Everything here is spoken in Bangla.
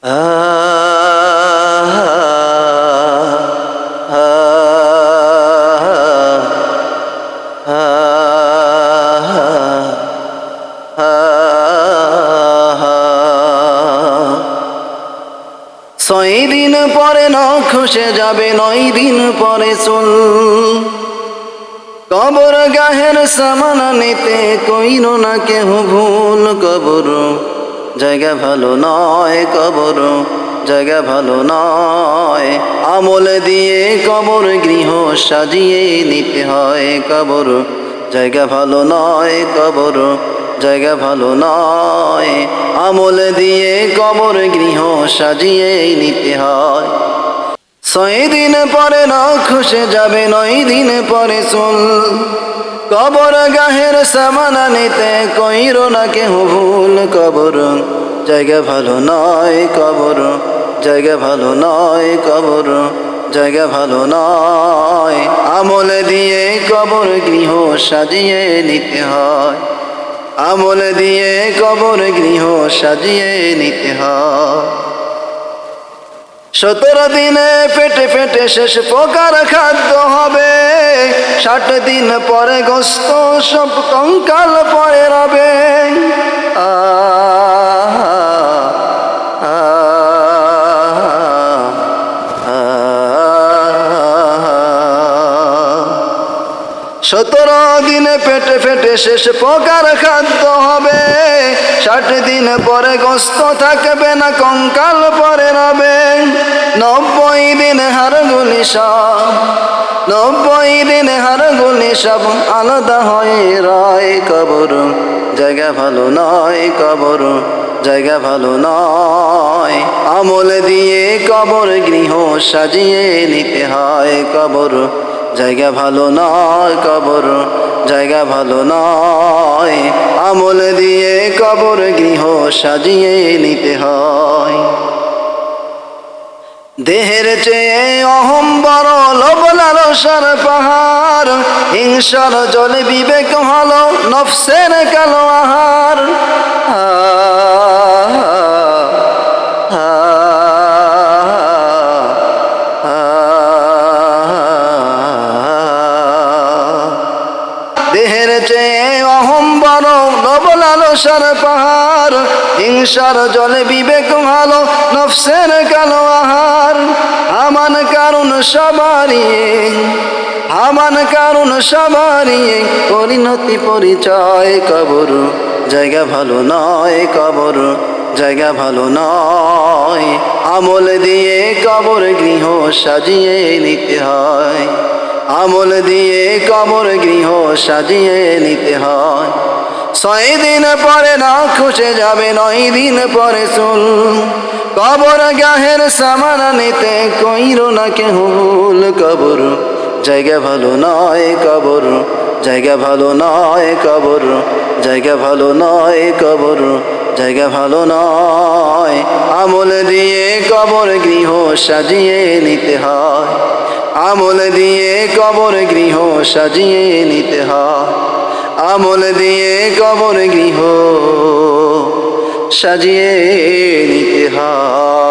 ছয় দিন পরে ন খুশে যাবে নয় দিন পরে চুল। কবর গাহের সামানা নিতে কইর না কেহ ভুল কবর। জায়গা ভালো নয় কবর, জায়গা ভালো নয়। আমল দিয়ে কবর, গৃহ সাজিয়ে নিতে হয় কবর। জায়গা ভালো নয় কবর, জায়গা ভালো নয়। আমল দিয়ে কবর, গৃহ সাজিয়ে নিতে হয়। ছয় দিন পরে ন খুশে যাবে, নয় দিন পরে চুল। কবর গাহের সামানা নিতে কইর না কেহ ভুল কবর। জায়গা ভালো নয় কবর, জায়গা ভালো নয় কবর, জায়গা ভালো নয়। আমল দিয়ে কবর গৃহ সাজিয়ে নিতে হয়। আমল দিয়ে কবর গৃহ সাজিয়ে নিতে হয়। সতেরো দিনে পেটে পেটে শেষ প্রকার খাদ্য হবে ষাট দিন পরে গোস্ত সব কঙ্কাল পরে রবে সতেরো দিনে পেটে পেটে শেষ প্রকার খাদ্য হবে ষাট দিন পরে গোস্ত থাকবে না কঙ্কাল পরে রবে দিন হারগুলি সব। নব্বই দিন হারগুলি সব। আলাদা হয়ে রয় কবর। জায়গা ভালো নয় কবর। জায়গা ভালো নয়। আমল দিয়ে কবর গৃহ সাজিয়ে নিতে হয় কবর। জায়গা ভালো নয় কবর। জায়গা ভালো নয়। আমল দিয়ে কবর গৃহ সাজিয়ে নিতে হয়। দেহের চেয়ে অহম বড় লবলালসার পাহাড়। হিংসার জলে বিবেক হলো নফসের কালো আহার। লবলালসার পাহাড়, হিংসার জলে বিবেক ভালো, নফসের কালো আহার। আমান কারণ সবারই আমান কারণ সবারই। পরিণতি পরিচয়, কবর জায়গা ভালো নয়, কবর জায়গা ভালো নয়। আমল দিয়ে কবর গৃহ সাজিয়ে নিতে হয়। আমল দিয়ে কবর গৃহ সাজিয়ে নিতে হয়। ছয় দিন পরে না খুশে যাবে, নয় দিন পরে চুল। কবর গাহের সামানা নিতে কইর না কেহ ভুল কবর। জায়গা ভালো নয় কবর, জায়গা ভালো নয় কবর, জায়গা ভালো নয় কবর, জায়গা ভালো নয়। আমল দিয়ে কবর গৃহ সাজিয়ে নিতে হয়। আমল দিয়ে কবর গৃহ সাজিয়ে নিতে হয়। আমল দিয়ে কবর গৃহ সাজিয়ে নিতে হয়।